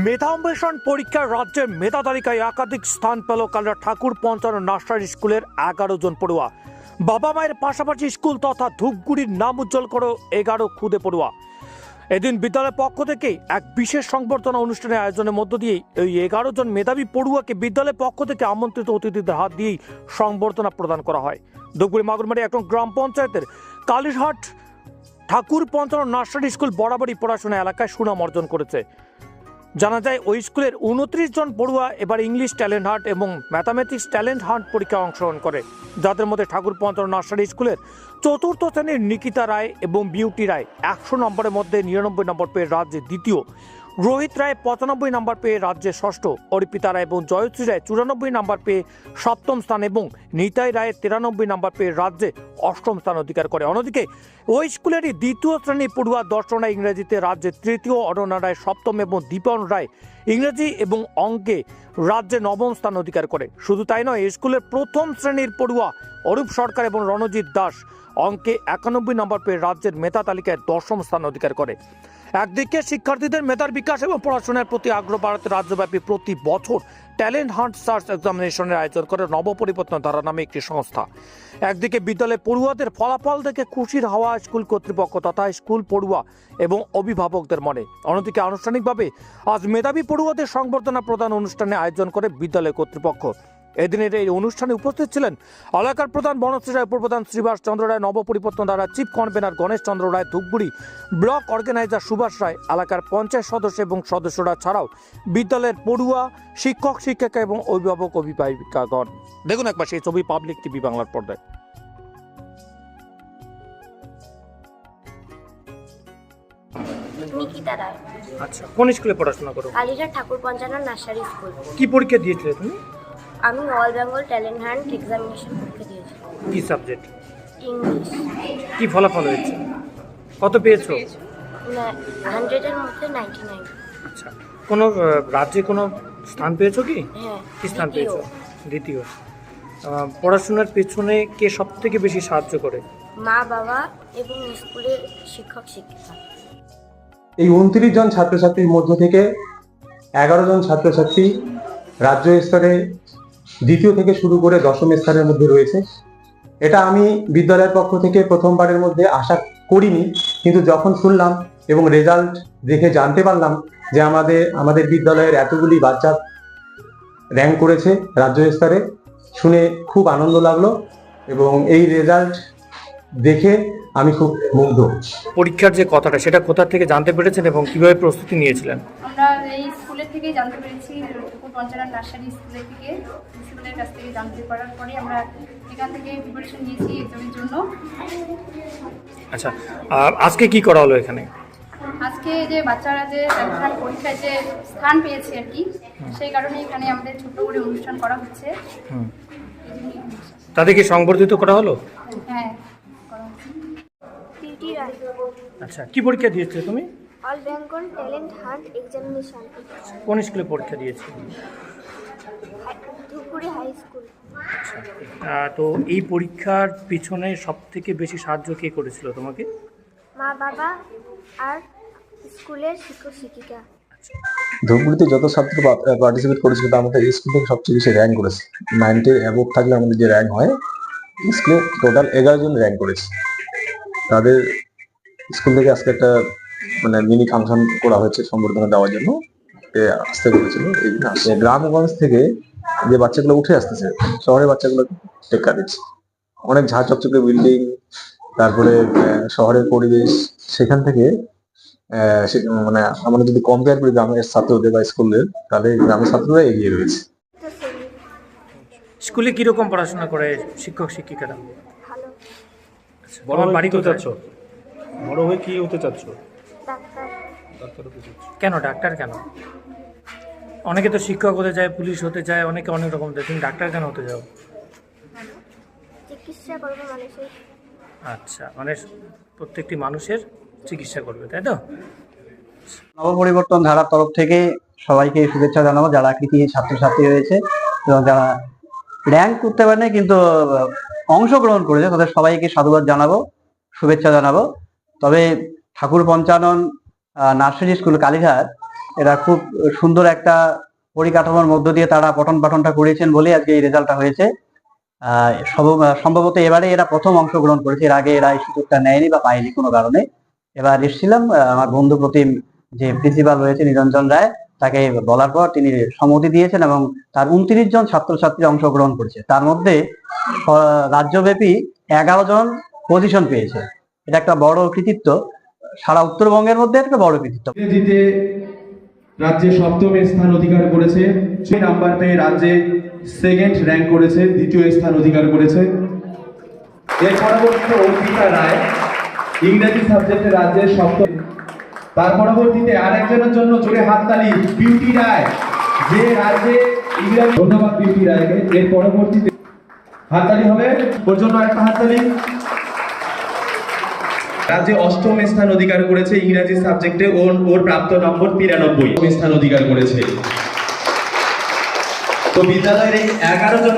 মেধা অন্বেষণ পরীক্ষার রাজ্যের মেধা তালিকায় একাধিক স্থান পেল কালরা ঠাকুর পঞ্চান্ন নার্সারি স্কুলের এগারো জন পড়ুয়া। বাবা মায়ের পাশাপাশি স্কুল তথা ধূপগুড়ির নাম উজ্জ্বল করো এগারো খুদে পড়ুয়া। এদিন বিদ্যালয়ের পক্ষ থেকে এক বিশেষ সংবর্ধনা অনুষ্ঠানের আয়োজনের মধ্য দিয়েই এই এগারো জন মেধাবী পড়ুয়াকে বিদ্যালয়ের পক্ষ থেকে আমন্ত্রিত অতিথিদের হাত দিয়েই সংবর্ধনা প্রদান করা হয়। ধূপগুড়ি মাগুরমারি একজন গ্রাম পঞ্চায়েতের কালীরহাট ঠাকুর পঞ্চান্ন নার্সারি স্কুল বরাবরই পড়াশোনা এলাকায় সুনাম অর্জন করেছে। জানা যায়, ওই স্কুলের উনত্রিশ জন পড়ুয়া এবার ইংলিশ ট্যালেন্ট হান্ট এবং ম্যাথামেটিক্স ট্যালেন্ট হান্ট পরীক্ষায় অংশগ্রহণ করে। যাদের মধ্যে ঠাকুর পঞ্চান্ন নার্সারি স্কুলের চতুর্থ শ্রেণির নিকিতা রায় এবং বিউটি রায় একশো নম্বরের মধ্যে নিরানব্বই নম্বর পেয়ে রাজ্যে দ্বিতীয়। রোহিত রায় পঁচানব্বই নম্বর পেয়ে রাজ্যে ষষ্ঠ, অর্পিতা রায় এবং জয়শ্রী রায় চুরানব্বই নম্বর পেয়ে সপ্তম স্থান এবং নিতাই রায় তিরানব্বই নম্বর পেয়ে রাজ্যে অষ্টম স্থান অধিকার করে। অন্যদিকে, ওই স্কুলেরই দ্বিতীয় শ্রেণি পড়ুয়া দর্শনা ইংরেজিতে রাজ্যে তৃতীয় অরণা রায়, সপ্তম এবং দীপন রায় ইংরেজি এবং অঙ্কে রাজ্যে নবম স্থান অধিকার করে। শুধু তাই নয়, স্কুলের প্রথম শ্রেণির পড়ুয়া অরূপ সরকার এবং রণজিৎ দাস অঙ্কে একানব্বই নম্বর পেয়ে রাজ্যের মেধা তালিকায় দশম স্থান অধিকার করে। একদিকে শিক্ষার্থীদের মেধার বিকাশ এবং পড়াশোনার প্রতি আগ্রহ বাড়াতে রাজ্যব্যাপী প্রতি বছর ট্যালেন্ট হান্ট সার্চ এক্সামিনেশনের আয়োজন করে নবপরিবর্তন ধারা নামে একটি সংস্থা। একদিকে বিদ্যালয়ে পড়ুয়াদের ফলাফল দেখে খুশির হাওয়া স্কুল কর্তৃপক্ষ তথা স্কুল পড়ুয়া এবং অভিভাবকদের মনে। অন্যদিকে আনুষ্ঠানিকভাবে আজ মেধাবী পড়ুয়াদের সংবর্ধনা প্রদান অনুষ্ঠানে আয়োজন করে বিদ্যালয় কর্তৃপক্ষ। এদিনের এই অনুষ্ঠানে উপস্থিত ছিলেন এলাকার প্রধান বনশ্রী রায় উপপ্রধান শ্রীবাস চন্দ্র রায় নবপরিবর্তন দ্বারা chief convener Ganesh Chandra Roy Dhupguri block organiser Subhash Roy এলাকার পঞ্চায়েত সদস্য এবং সদস্যরা ছাড়াও বিদ্যালয়ের পড়ুয়া শিক্ষক শিক্ষিকা এবং অভিভাবক অভিভাবিকাগণ। দেখুন একবার সেই ছবি পাবলিক টিভি বাংলার পর্দায়। নিকিতা রায়। আচ্ছা কোন স্কুলে পড়াশোনা করো? কালীঘাট ঠাকুর পঞ্চান্ন নার্সারি স্কুল। কি পরীক্ষা দিয়েছিলে তুমি? আমি all Bengal talent hunt examination পরীক্ষা দিয়েছি। কি সাবজেক্ট? ইংলিশ। কি ফলাফল হয়েছে? কত পেয়েছ? হান্ড্রেডের মধ্যে নাইনটি নাইন আচ্ছা। কোনো আহ, রাজ্যে কোনো স্থান পেয়েছ কি? হ্যাঁ কি স্থান দ্বিতীয়। পেয়েছ? দ্বিতীয়। আহ, পড়াশোনার পেছনে কে সব থেকে বেশি সাহায্য করে? মা বাবা এবং স্কুলের শিক্ষক শিক্ষিকা। এই উনত্রিশ জন ছাত্রছাত্রীর মধ্য থেকে এগারো জন ছাত্রছাত্রী রাজ্য স্তরে দ্বিতীয় থেকে শুরু করে দশম স্তরের মধ্যে রয়েছে। এটা আমি বিদ্যালয়ের পক্ষ থেকে প্রথমবারের মধ্যে আশা করিনি কিন্তু যখন শুনলাম এবং রেজাল্ট দেখে জানতে পারলাম যে আমাদের আমাদের বিদ্যালয়ের এতগুলি বাচ্চা র্যাঙ্ক করেছে রাজ্য স্তরে শুনে খুব আনন্দ লাগল এবং এই রেজাল্ট দেখে আমি খুব মুগ্ধ। পরীক্ষার যে কথাটা সেটা কোথা থেকে জানতে পেরেছেন এবং কীভাবে প্রস্তুতি নিয়েছিলেন? আমরা এই স্কুলের থেকেই জানতে পেরেছি পঞ্চায়েত নার্সারি স্কুলের থেকে প্রিন্সিপালের কাছ থেকে জানতে পারার পরে আমরা এখান থেকে প্রিপারেশন নিয়েছি এক্সামের জন্য। আচ্ছা আজকে কি করা হলো এখানে? আজকে যে বাচ্চারা যে সেমিফাইনাল পরীক্ষায় যে স্থান পেয়েছে আর কি সেই কারণে এখানে আমাদের ছোট্ট করে অনুষ্ঠান করা হচ্ছে। তাদেরকে সংবর্ধিত করা হলো? হ্যাঁ আচ্ছা কি পরীক্ষা দিয়েছিলে তুমি? All Bengal talent hunt examination. কোন স্কুলে পরীক্ষা দিয়েছিলে ধুপগুড়ি হাই স্কুল। তো এই পরীক্ষার পিছনে সব থেকে বেশি সাহায্য কে করেছিল তোমাকে? মা বাবা আর স্কুলের শিক্ষক শিক্ষিকা। ধূপগুড়িতে যত ছাত্র পার্টিসিপেট করেছিল তার মধ্যে স্কুল থেকে সবচেয়ে বেশি র্যাঙ্ক করেছে। নাইনটি অ্যাবভ থাকলে আমাদের যে র্যাঙ্ক হয় স্কুলে টোটাল এগারো জন র্যাঙ্ক করেছে। তাদের স্কুল থেকে আজকে একটা মানে মিনি ফাংশন করা হয়েছে সম্বর্ধনা দেওয়ার জন্য। আসতে বলেছিল। এই জন্য গ্রামগঞ্জ থেকে যে বাচ্চাগুলো উঠে আসতেছে শহরের বাচ্চাগুলো টেক্কা দিচ্ছে। অনেক ঝাঁ চকচকে বিল্ডিং তারপরে শহরের পরিবেশ সেখান থেকে আহ, মানে আমরা যদি কম্পেয়ার করি গ্রামের ছাত্রদের বা স্কুলের তাহলে গ্রামের ছাত্ররা এগিয়ে রয়েছে। স্কুলে কীরকম পড়াশোনা করে শিক্ষক শিক্ষিকারা? বড় বাড়ি কোথায়? বড় হয়ে কি হতে চাচ্ছ? কেন? ডাক্তার কেন? অনেকে তো শিক্ষক হতে চায় পুলিশ হতে চায় অনেকে অনেক রকম তুমি ডাক্তার কেন হতে যাও চিকিৎসা করব মানুষের। আচ্ছা মানে প্রত্যেকটি মানুষের চিকিৎসা করবে তাই তো? নবপরিবর্তন ধারার তরফ থেকে সবাইকে শুভেচ্ছা জানাব যারা কৃতি ছাত্রছাত্রী হয়েছে এবং যারা র্যাঙ্ক করতে পারেনি কিন্তু অংশগ্রহণ করেছে তাদের সবাইকে সাধুবাদ জানাব শুভেচ্ছা জানাব। তবে ঠাকুর পঞ্চানন নার্সারি স্কুল, কালীঘাট। এরা খুব সুন্দর একটা পরিকাঠামোর মধ্য দিয়ে তারা পঠন পাঠনটা করেছেন বলে আজকে এই রেজাল্টটা হয়েছে। সম্ভবত এবারে এরা প্রথম অংশগ্রহণ করেছে। এর আগে এরা এই সুযোগটা নেয়নি বা পায়নি কোনো কারণে। এবার এসেছিলাম আমার বন্ধু প্রতিম যে প্রিন্সিপাল রয়েছে নিরঞ্জন রায়, তাকে বলার পর তিনি সম্মতি দিয়েছেন এবং তার উনত্রিশ জন ছাত্রছাত্রী অংশগ্রহণ করেছে। তার মধ্যে রাজ্যব্যাপী এগারো জন পজিশন পেয়েছে। এটা একটা বড় কৃতিত্ব। সারা উত্তরবঙ্গের মধ্যে একটা বড় কৃতিত্ব। ইংরেজিতে রাজ্যে সপ্তম স্থান অধিকার করেছে নাম্বার পেয়ে রাজ্যে সেকেন্ড র্যাঙ্ক করেছে, দ্বিতীয় স্থান অধিকার করেছে। এর পরবর্তীতে রায়, ইংরেজি সাবজেক্টে রাজ্যের সপ্তম। তার পরবর্তীতে আরেকজনের জন্য জোরে হাততালি, বিউটি রায়। যে রাজ্যে ইংরেজি ধন্যবাদ বিউটি রায়কে। এর পরবর্তীতে হাততালি হবে, ওর জন্য একটা হাততালি। রাজ্যে অষ্টম স্থান অধিকার করেছে ইংরেজি সাবজেক্টে ওর ওর প্রাপ্ত নম্বর তিরানব্বই। স্থান অধিকার করেছে। তো বিদ্যালয়ের এই এগারো জন